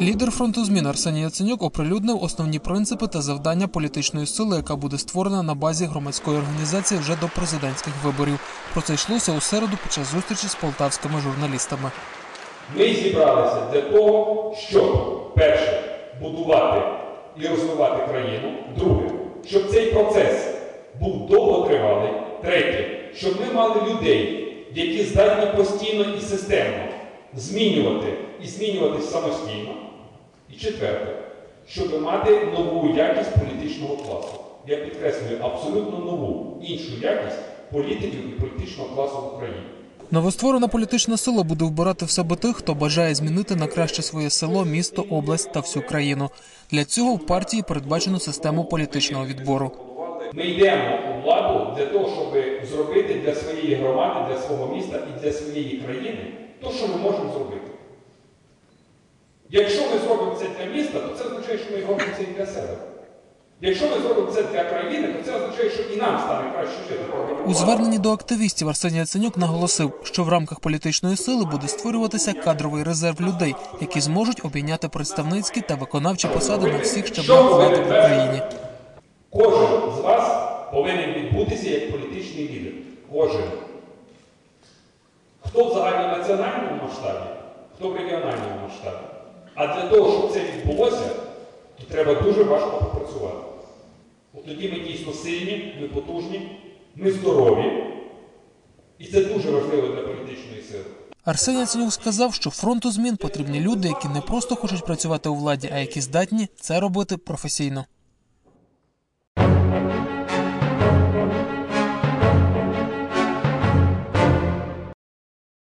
Лідер фронту змін Арсеній Яценюк оприлюднив основні принципи та завдання політичної сили, яка буде створена на базі громадської організації вже до президентських виборів. Про це йшлося у середу під час зустрічі з полтавськими журналістами. Ми зібралися для того, щоб перше будувати і розвивати країну. Друге, щоб цей процес був довготривалий. Третє, щоб ми мали людей, які здатні постійно і системно змінювати і змінюватись самостійно. І четверте, щоб мати нову якість політичного класу. Я підкреслюю абсолютно нову іншу якість політиків і політичного класу в Україні. Новостворена політична сила буде вбирати в себе тих, хто бажає змінити на краще своє село, місто, область та всю країну. Для цього в партії передбачено систему політичного відбору. Ми йдемо у владу для того, щоб зробити для своєї громади, для свого міста і для своєї країни те, що ми можемо зробити. Якщо ми зробимо це для міста, то це означає, що ми робимо це і для себе. Якщо ми зробимо це для країни, то це означає, що і нам стане краще жити. У зверненні до активістів Арсеній Яценюк наголосив, що в рамках політичної сили буде створюватися кадровий резерв людей, які зможуть обійняти представницькі та виконавчі посади на всіх щаблях влади в Україні. Кожен з вас повинен відбутися як політичний лідер. Кожен. Хто в загальнонаціональному масштабі, хто в регіональному масштабі. А для того, щоб це відбулося, то треба дуже важко попрацювати. От тоді ми дійсно сильні, ми потужні, ми здорові. І це дуже важливо для політичної сили. Арсеній Яценюк сказав, що фронту змін потрібні люди, які не просто хочуть працювати у владі, а які здатні це робити професійно.